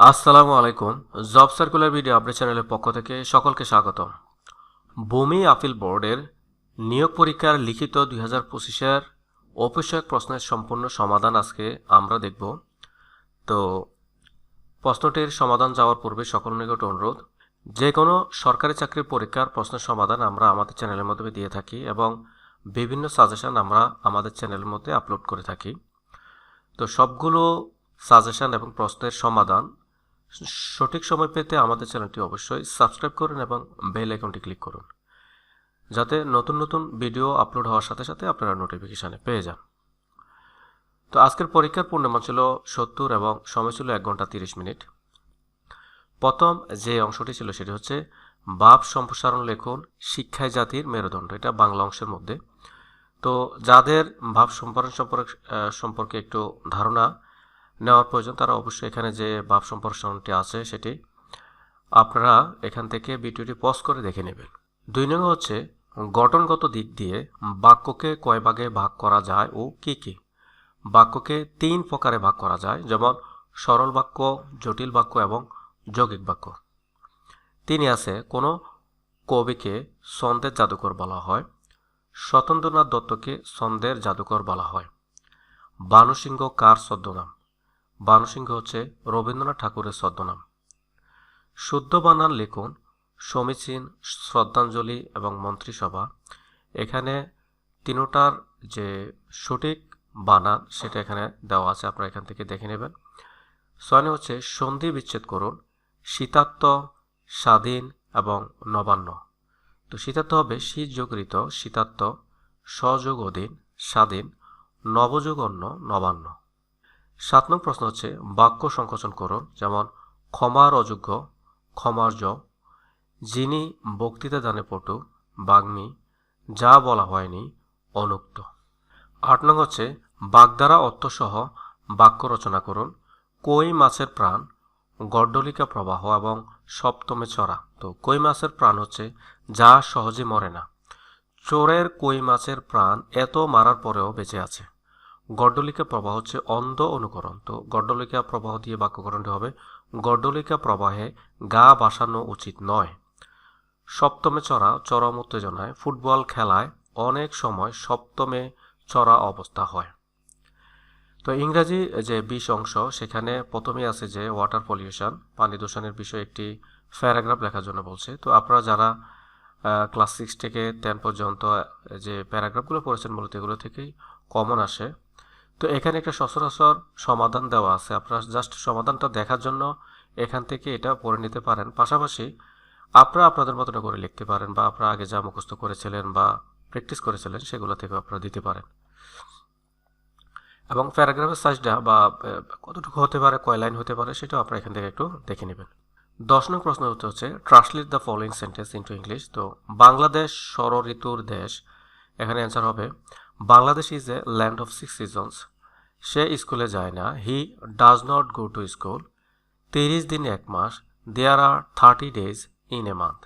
আসসালামু আলাইকুম। Job circular video update চ্যানেলের পক্ষ থেকে সকলকে স্বাগত ভূমি আপিল বোর্ডের নিয়োগ পরীক্ষার লিখিত দুই হাজার পঁচিশের অপেক্ষক প্রশ্নের সম্পূর্ণ সমাধান আজকে আমরা দেখব। তো প্রশ্নটির সমাধান যাওয়ার পূর্বে সকল নিকট অনুরোধ যে কোনো সরকারি চাকরির পরীক্ষার প্রশ্নের সমাধান আমরা আমাদের চ্যানেলের মধ্যে দিয়ে থাকি এবং বিভিন্ন সাজেশান আমরা আমাদের চ্যানেলের মধ্যে আপলোড করে থাকি। তো সবগুলো সাজেশান এবং প্রশ্নের সমাধান সঠিক সময় পেতে আমাদের চ্যানেলটি অবশ্যই সাবস্ক্রাইব করুন এবং বেল আইকনটি ক্লিক করুন, যাতে নতুন নতুন ভিডিও আপলোড হওয়ার সাথে সাথে আপনারা নোটিফিকেশানে পেয়ে যান। তো আজকের পরীক্ষার পূর্ণমান ছিল সত্তর এবং সময় ছিল এক ঘণ্টা তিরিশ মিনিট। প্রথম যে অংশটি ছিল সেটি হচ্ছে বাপ সম্প্রসারণ লেখন, শিক্ষায় জাতির মেরুদণ্ড, এটা বাংলা অংশের মধ্যে। তো যাদের ভাব সম্প্রসারণ সম্পর্কে সম্পর্কে একটু ধারণা নেওয়ার প্রয়োজন, তারা অবশ্যই এখানে যে ভাব সম্প্রসারণটি আছে সেটি আপনারা এখান থেকে ভিডিওটি পজ করে দেখে নেবেন। দুই নম্বর হচ্ছে গঠনগত দিক দিয়ে বাক্যকে কয় ভাগে ভাগ করা যায় ও কি কি? বাক্যকে তিন প্রকারে ভাগ করা যায়, যেমন সরল বাক্য, জটিল বাক্য এবং যৌগিক বাক্য। তিনি আছে কোনো কবিকে ছন্দের জাদুকর বলা হয়, স্বতন্ত্রনাথ দত্তকে ছন্দের জাদুকর বলা হয়। বানুসিংহ কার ছদ্মনাম? বানুসিংহ হচ্ছে রবীন্দ্রনাথ ঠাকুরের ছদ্মনাম। শুদ্ধ বানান লিখুন, সমীচীন, শ্রদ্ধাঞ্জলি এবং মন্ত্রিসভা। এখানে তিনোটার যে সঠিক বানান সেটা এখানে দেওয়া আছে, আপনারা এখান থেকে দেখে নেবেন। ছয় হচ্ছে সন্ধি বিচ্ছেদ করুন শীতাত্ম স্বাধীন এবং নবান্ন। তো শীতার্থ হবে শীত যোগৃত শীতার্থ সযোগ অধীন, স্বাধীন, নবযোগ অন্য, নবান্ন। সাত নং প্রশ্ন হচ্ছে, বাক্য সংকোচন করুন, যেমন, ক্ষমার অযোগ্য ক্ষমার্য যিনি বক্তৃতা দানে পটু, বাগ্মী, যা বলা হয়নি, অনুক্ত। আট নং হচ্ছে বাগধারা অর্থসহ বাক্য রচনা করুন, কই মাছের প্রাণ, গড্ডলিকা প্রবাহ এবং সপ্তমে চড়া। তো কই মাছের প্রাণ হচ্ছে, যা সহজে মরে না। চোরের কই মাছের প্রাণ এত মারার পরেও বেঁচে আছে। গড্ডলিকা প্রবাহ হচ্ছে অন্ধ অনুকরণ। তো গড্ডলিকা প্রবাহ দিয়ে বাক্যকরণটি হবে, গড্ডলিকা প্রবাহে গা বাসানো উচিত নয়। সপ্তমে চড়া, চরম উত্তেজনায় ফুটবল খেলায় অনেক সময় সপ্তমে চড়া অবস্থা হয়। তো ইংরাজি যে বিশ অংশ, সেখানে প্রথমে আছে যে ওয়াটার পলিউশন পানি দূষণের বিষয়ে একটি প্যারাগ্রাফ লেখার জন্য বলছে। তো আপনারা যারা ক্লাস সিক্স থেকে টেন পর্যন্ত যে প্যারাগ্রাফগুলো পড়েছেন মূলত এগুলো থেকেই কমন আসে। তো এখানে একটা সচরাচর সমাধান দেওয়া আছে। আপনারা জাস্ট সমাধানটা দেখার জন্য এখান থেকে এটা পড়ে নিতে পারেন। পাশাপাশি আপনারা আপনাদের মতন করে লিখতে পারেন বা আপনারা আগে যা মুখস্থ করেছিলেন বা প্র্যাকটিস করেছিলেন সেগুলো থেকে আপনারা দিতে পারেন। এবং প্যারাগ্রাফের সাইজটা বা কতটুকু হতে পারে, কয় লাইন হতে পারে সেটাও আপনারা এখান থেকে একটু দেখে নেবেন। দশ নং প্রশ্ন হতে হচ্ছে translate the following sentence into English তো বাংলাদেশ ষড় ঋতুর দেশ, এখানে অ্যান্সার হবে Bangladesh is a land of six seasons সে স্কুলে যায় না। He does not go to school তিরিশ দিন এক মাস। There are thirty days in a month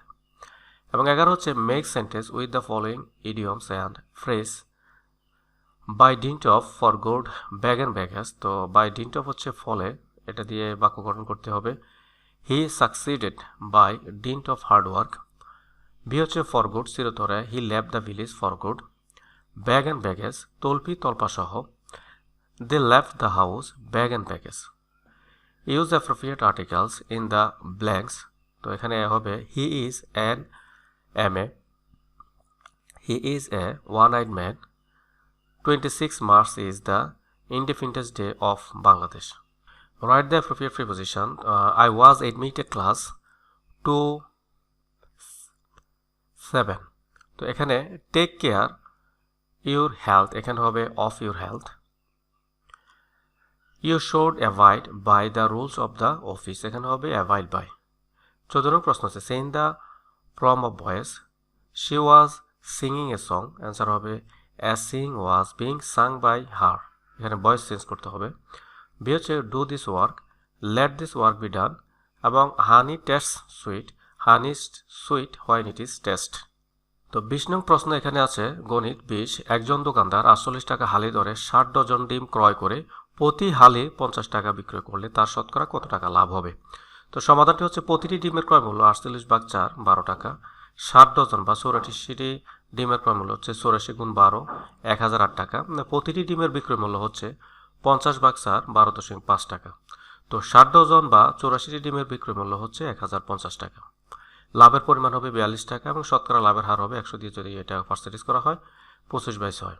এবং এগারো হচ্ছে make sentence with the following idioms and phrase by dint of for good bag and baggage তো বাই ডিন্ট অফ হচ্ছে ফলে, এটা দিয়ে বাক্য গঠন করতে হবে। He succeeded by dint of hard work B হচ্ছে ফর গুড চিরতরে। He ল্যাভ the village for good bag and baggage তল্পি তল্পা সহ they left the house bag and baggage use appropriate articles in the blanks তো এখানে হবে he is an M A he is a one eyed man 26 March is the Independence Day of Bangladesh. Write the appropriate preposition. Uh, I was admitted class to 7. তো এখানে take care Your health এখানে হবে of your health you should abide by the rules of the office এখানে হবে avoid by চোদ্দ নম্বর প্রশ্ন আছে Sen the form of voice she was singing a song answer হবে as sing was being sung by her এখানে voice change করতে হবে। বি হচ্ছে do this work let this work be done এবং honey taste sweet honey sweet when it is taste তো বিশ নং প্রশ্ন এখানে আছে, গণিত বিশ, একজন দোকানদার আটচল্লিশ টাকা হালি দরে ষাট ডজন ডিম ক্রয় করে প্রতি হালে পঞ্চাশ টাকা বিক্রয় করলে তার শতকরা কত টাকা লাভ হবে? তো সমাধানটি হচ্ছে প্রতিটি ডিমের ক্রয় মূল্য আটচল্লিশ ভাগ চার, বারো টাকা। ষাট ডজন বা চৌরাশিটি ডিমের ক্রয় মূল্য হচ্ছে চৌরাশি গুণ বারো, এক হাজার আট টাকা। প্রতিটি ডিমের বিক্রয় মূল্য হচ্ছে পঞ্চাশ ভাগ চার, বারো দশমিক পাঁচ টাকা। তো ষাট ডজন বা চৌরাশিটি ডিমের বিক্রয় মূল্য হচ্ছে এক হাজার পঞ্চাশ টাকা। লাভের পরিমাণ হবে বিয়াল্লিশ টাকা এবং শতকরা লাভের হার হবে একশো দিয়ে যদি এটা পার্সেন্টেজ করা হয়, পঁচিশ বাইশ হয়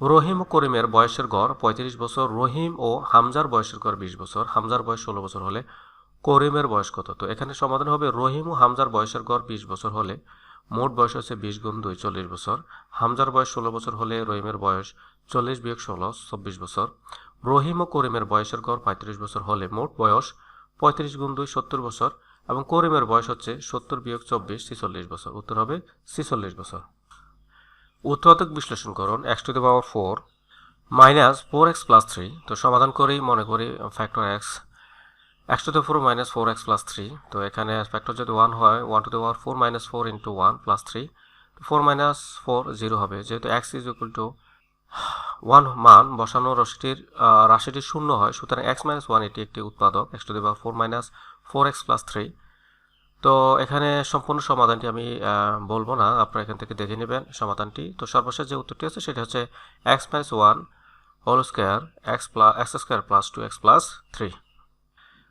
রহিম ও করিমের বয়সের গড় পঁয়ত্রিশ বছর, রহিম ও হামজার বয়সের গড় বিশ বছর, হামজার বয়স ষোলো বছর হলে করিমের বয়স কত? তো এখানে সমাধান হবে রহিম ও হামজার বয়সের গড় বিশ বছর হলে মোট বয়স হচ্ছে বিশ গুণ দুই, চল্লিশ বছর, হামজার বয়স ষোলো বছর হলে রহিমের বয়স চল্লিশ বিয়োগ ষোলো, চব্বিশ বছর, রহিম ও করিমের বয়সের গড় পঁয়ত্রিশ বছর হলে মোট বয়স পঁয়ত্রিশ গুণ দুই, সত্তর বছর এবং করিমের বয়স হচ্ছে সত্তর বিয়োগ চব্বিশ, ছিচল্লিশ বছর। উত্তর হবে ছিচল্লিশ বছর। উৎপাদক বিশ্লেষণ করুন x to the power four minus four x plus three তো সমাধান করেই মনে করি factor x x to the four minus four x plus three তো এখানে ফ্যাক্টর যদি ওয়ান হয় one to the power four minus four into one plus three four minus four zero হবে। যেহেতু x is equal to one মান, বসানো রাশিটির রাশিটি শূন্য হয়, সুতরাং এক্স মাইনাস ওয়ান এটি একটি উৎপাদক। X to the power four minus four x plus three তো এখানে সম্পূর্ণ সমাধানটি আমি বলব না। আপনারা এখান থেকে দেখে নেবেন সমাধানটি। তো সর্বশেষ যে উত্তরটি আছে সেটা হচ্ছে x minus one whole square x plus x square plus two x plus three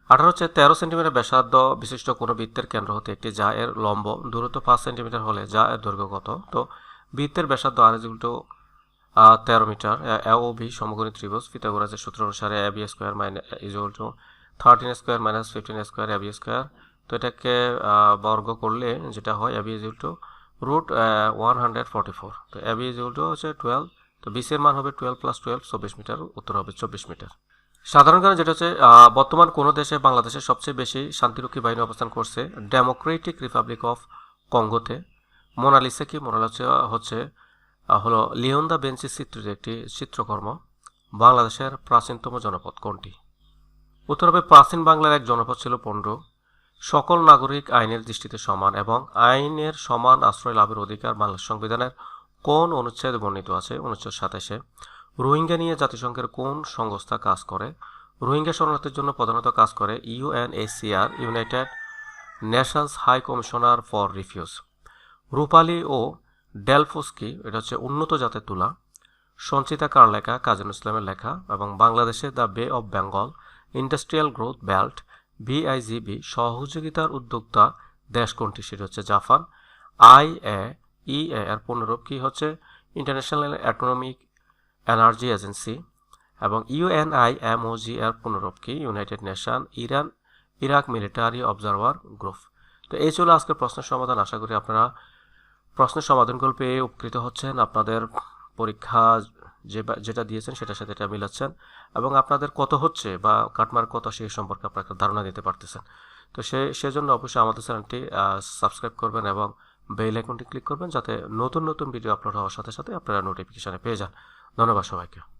আঠারো হচ্ছে তেরো সেন্টিমিটার ব্যাসার্ধ বিশিষ্ট কোনো বৃত্তের কেন্দ্র হতে একটি যা এর লম্ব। দূরত্ব পাঁচ সেন্টিমিটার হলে যা এর দৈর্ঘ্য কত? তো বৃত্তের ব্যাসার্ধ আর টু তেরো মিটার। এ ও বি সমকোণী ত্রিভুজ। পিথাগোরাসের সূত্র অনুসারে A B square minus is to thirteen square minus fifteen square A square তো এটাকে বর্গ করলে যেটা হয় A B is to root one hundred four তো এ বি ইজ টু হচ্ছে টুয়েলভ তো বিসের মান হবে টুয়েলভ প্লাস টুয়েলভ চব্বিশ মিটার, উত্তর হবে চব্বিশ মিটার। সাধারণ কারণ যেটা হচ্ছে বর্তমান কোনো দেশে বাংলাদেশের সবচেয়ে বেশি শান্তিরক্ষী বাহিনী অবস্থান করছে ডেমোক্রেটিক রিপাবলিক অফ কঙ্গোতে মোনালিসা কি? মোনালিসা হচ্ছে হলো লিওন দা বেঞ্চি চিত্রের একটি চিত্রকর্ম, বাংলাদেশের প্রাচীনতম জনপদ কোনটি? উত্তর হবে, প্রাচীন বাংলার এক জনপদ ছিল পণ্ড সকল নাগরিক আইনের দৃষ্টিতে সমান এবং আইনের সমান আশ্রয় লাভের অধিকার বাংলাদেশ সংবিধানের কোন অনুচ্ছেদ বর্ণিত আছে? অনুচ্ছেদ সাতাশে। রোহিঙ্গা নিয়ে জাতিসংঘের কোন সংস্থা কাজ করে? রোহিঙ্গা শরণার্থীর জন্য প্রধানত কাজ করে UNHCR United Nations High Commissioner for refuge. রূপালী ও ডেলফোস্কি, এটা হচ্ছে উন্নত জাতের তুলা। সঞ্চিতা কার লেখা কাজী ইসলামের লেখা এবং বাংলাদেশে the Bay of Bengal industrial growth belt BIGB সহযোগিতার উদ্যোক্তা দেশ কোনটি সেটি হচ্ছে জাপান আই এ ই এর পুনরূপ কি হচ্ছে? ইন্টারন্যাশনাল অ্যাটোনমিক এনার্জি এজেন্সি এবং ইউএনআই এমওজি এর পুনরূপ কি? United Nation Iran Iraq military observer group তো এই ছিল আজকের প্রশ্নের সমাধান। আশা করি আপনারা প্রশ্নের সমাধানগুলো পেয়ে উপকৃত হচ্ছেন। আপনাদের পরীক্ষা যে যেটা দিয়েছেন সেটার সাথে এটা মিলাচ্ছেন। এবং আপনাদের কত হচ্ছে বা কাটমার কত সেই সম্পর্কে আপনারা ধারণা দিতে পারতেছেন। তো সে, সেজন্য অবশ্যই আমাদের চ্যানেলটি সাবস্ক্রাইব করবেন এবং বেল আইকনটি ক্লিক করবেন যাতে নতুন নতুন ভিডিও আপলোড হওয়ার সাথে সাথে আপনারা নোটিফিকেশানে পেয়ে যান। ধন্যবাদ সবাইকে।